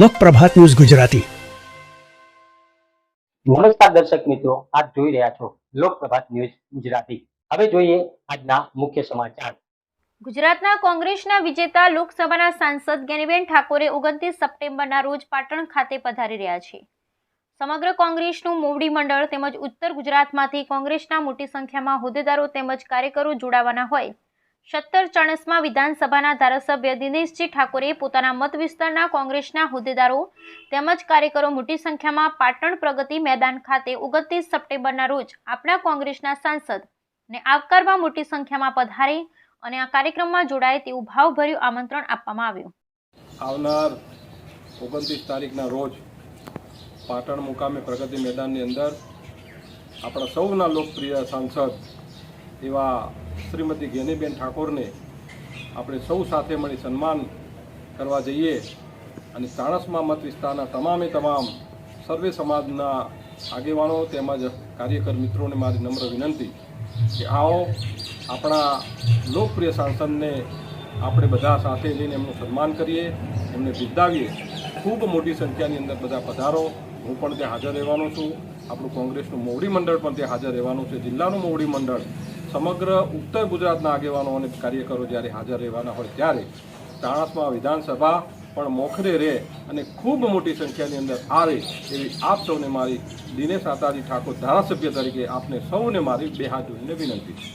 લોકપ્રભાત news Gujarati. નમસ્કાર દર્શક મિત્રો આપ જોઈ રહ્યા છો લોકપ્રભાત ન્યૂઝ ગુજરાતી. હવે જોઈએ આજના મુખ્ય સમાચાર. ગુજરાતના કોંગ્રેસના વિજેતા લોકસભાના સાંસદ જ્ઞાનીબેન ઠાકોરે ઓગણત્રીસ સપ્ટેમ્બરના રોજ પાટણ ખાતે પધારી રહ્યા છે. સમગ્ર કોંગ્રેસનું મોવડી મંડળ તેમજ ઉત્તર ગુજરાતમાંથી કોંગ્રેસના મોટી સંખ્યામાં હોદ્દેદારો તેમજ કાર્યકરો જોડાવાના હોય. સત્તર ચણસમાં વિધાનસભાના ધારાસભ્ય દિનેશજી ઠાકોરે પોતાના મત વિસ્તારના કોંગ્રેસના હોદ્દેદારો તેમજ કાર્યકરો મોટી સંખ્યામાં પાટણ પ્રગતિ મેદાન ખાતે ઓગણત્રીસ સપ્ટેમ્બરના રોજ આપણા કોંગ્રેસના સાંસદ ને આવકારવા મોટી સંખ્યામાં પધારે અને આ કાર્યક્રમમાં જોડાય તેવું ભાવભર્યું આમંત્રણ આપવામાં આવ્યું. આવનાર ઓગણત્રીસ તારીખના રોજ પાટણ મુકામે પ્રગતિ મેદાનની અંદર આપણા સૌના લોકપ્રિય સાંસદ એવા શ્રીમતી ગેનીબેન ઠાકોરને આપણે સૌ સાથે મળી સન્માન કરવા જઈએ અને ચાણસમા મત વિસ્તારના તમામે તમામ સર્વે સમાજના આગેવાનો તેમજ કાર્યકર મિત્રોને મારી નમ્ર વિનંતી કે આવો આપણા લોકપ્રિય સાંસદને આપણે બધા સાથે લઈને એમનું સન્માન કરીએ, એમને બિરદાવીએ. ખૂબ મોટી સંખ્યાની અંદર બધા પધારો. હું પણ ત્યાં હાજર રહેવાનો છું. આપણું કોંગ્રેસનું મોવડી મંડળ પણ ત્યાં હાજર રહેવાનું છે. જિલ્લાનું મોવડી મંડળ સમગ્ર ઉત્તર ગુજરાતના આગેવાનો અને કાર્યકરો જ્યારે હાજર રહેવાના હોય ત્યારે તાણસમાં વિધાનસભા પણ મોખરે રહે અને ખૂબ મોટી સંખ્યાની અંદર આવે એવી આપ સૌને મારી દિનેશ આતાજી ઠાકોર ધારાસભ્ય તરીકે આપને સૌને મારી બે હાથ જોડીને વિનંતી છે.